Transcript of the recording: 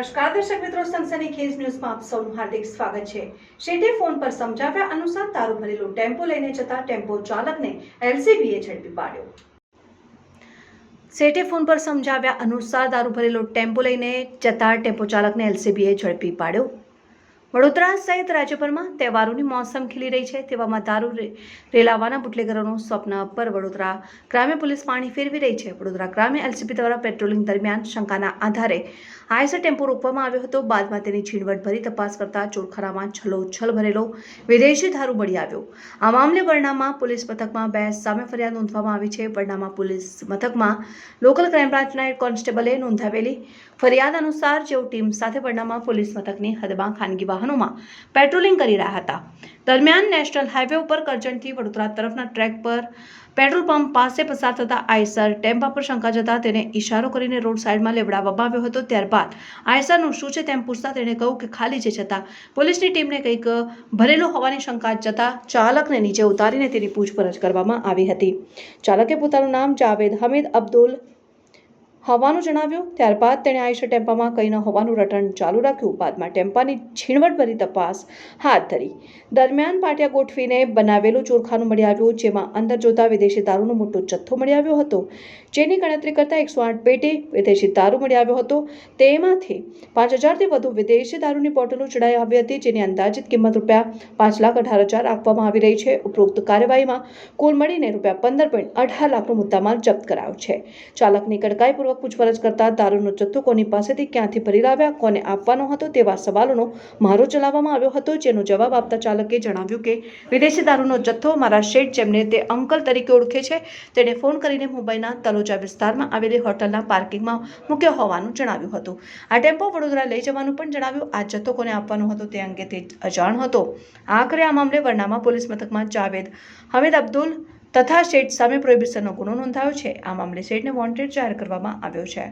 નમસ્કાર, દર્શક મિત્રો, સનસની ખેજ ન્યૂઝમાં આપ સૌનું હાર્દિક સ્વાગત છે. શેઠે ફોન પર સમજાવ્યા અનુસાર તારું ભરેલો ટેમ્પો લઈને જતા ટેમ્પો ચાલકને એલસીબીએ ઝડપી પાડ્યો. શેઠે ફોન પર સમજાવ્યા અનુસાર દારૂ ભરેલો ટેમ્પો લઈને જતા ટેમ્પો ચાલકને એલસીબીએ ઝડપી પાડ્યો. વડોદરા સહિત રાજ્યભરમાં તહેવારોની મોસમ ખીલી રહી છે. તેવામાં દારૂ રેલાવાના બુટલેગરોનું સ્વપ્ન પર વડોદરા ગ્રામ્ય પોલીસ પાણી ફેરવી રહી છે. વડોદરા ગ્રામ્ય એલસીબી દ્વારા પેટ્રોલિંગ દરમિયાન શંકાના આધારે આઈસર ટેમ્પો રોકવામાં આવ્યો હતો. બાદમાં તેની છીણવટ ભરી તપાસ કરતા ચોરખાનામાં છલોછલ ભરેલો વિદેશી દારૂ મળી આવ્યો. આ મામલે વરણામાં પોલીસ મથકમાં બે સામે ફરિયાદ નોંધવામાં આવી છે. વરણામાં પોલીસ મથકમાં લોકલ ક્રાઇમ બ્રાન્ચના હેડ કોન્સ્ટેબલે નોંધાવેલી ફરિયાદ અનુસાર જેઓ ટીમ સાથે વરણામાં પોલીસ મથકની હદમાં ખાનગી વાહનોમાં પેટ્રોલિંગ કરી રહ્યા હતા. દરમિયાન નેશનલ હાઈવે ઉપર કરજણથી વડોદરા તરફના ટ્રેક પર પેટ્રોલ પંપ પાસે પસાર થતા આયસર ટેમ્પા પર શંકા જતા તેને ઇશારો કરીને રોડ સાઈડમાં લેવડાવવામાં આવ્યો હતો. ત્યારબાદ આઈસરનું શું છે તેમ પૂછતા તેણે કહ્યું કે ખાલી છે છતાં પોલીસની ટીમને કંઈક ભરેલો હોવાની શંકા જતા ચાલકને નીચે ઉતારીને તેની પૂછપરછ કરવામાં આવી હતી. ચાલકે પોતાનું નામ જાવેદ હમીદ અબ્દુલ હોવાનું જણાવ્યું. ત્યારબાદ તેણે આયુષ્ય ટેમ્પામાં કંઈ ન હોવાનું રટણ ચાલુ રાખ્યું. બાદમાં ટેમ્પાની ઝીણવટભરી તપાસ હાથ ધરી. દરમિયાન પાટિયા ગોઠવીને બનાવેલું ચોરખાનું મળી આવ્યું, જેમાં અંદર જોતા વિદેશી દારૂનો મોટો જથ્થો મળી આવ્યો હતો. જેની ગણતરી કરતાં એકસો આઠ પેટી વિદેશી દારૂ મળી આવ્યો હતો. તેમાંથી પાંચ હજારથી વધુ વિદેશી દારૂની બોટલો ચડાઈ આવી હતી, જેની અંદાજિત કિંમત રૂપિયા પાંચ લાખ અઢાર હજાર આપવામાં આવી રહી છે. ઉપરોક્ત કાર્યવાહીમાં કુલ મળીને રૂપિયા પંદર પોઈન્ટ અઢાર લાખનો મુદ્દામાલ જપ્ત કરાયો છે. ચાલકની કડકાઈપૂર્વક પૂછપરછ કરતા દારૂનો જથ્થો કોની પાસેથી ક્યાંથી ભરી લાવ્યા, કોને આપવાનો હતો તેવા સવાલોનો મારો ચલાવવામાં આવ્યો હતો, જેનો જવાબ આપતા ચાલકે જણાવ્યું કે, વિદેશી દારૂનો જથ્થો મારા શેઠ જેમને તે અંકલ તરીકે ઓળખે છે, તેણે ફોન કરીને મુંબઈના તલોજા વિસ્તારમાં આવેલી હોટલના પાર્કિંગમાં મૂક્યો હોવાનું જણાવ્યું હતું. આ ટેમ્પો વડોદરા લઈ જવાનું પણ જણાવ્યું. આ જથ્થો કોને આપવાનો હતો તે અંગે તે અજાણ હતો. આખરે આ મામલે વરનામા પોલીસ મથકમાં જાવેદ હમીદ અબ્દુલ તથા શેઠ સામે પ્રોહિબિશનનો ગુનો નોંધાયો છે. આ મામલે શેઠને વોન્ટેડ જાહેર કરવામાં આવ્યો છે.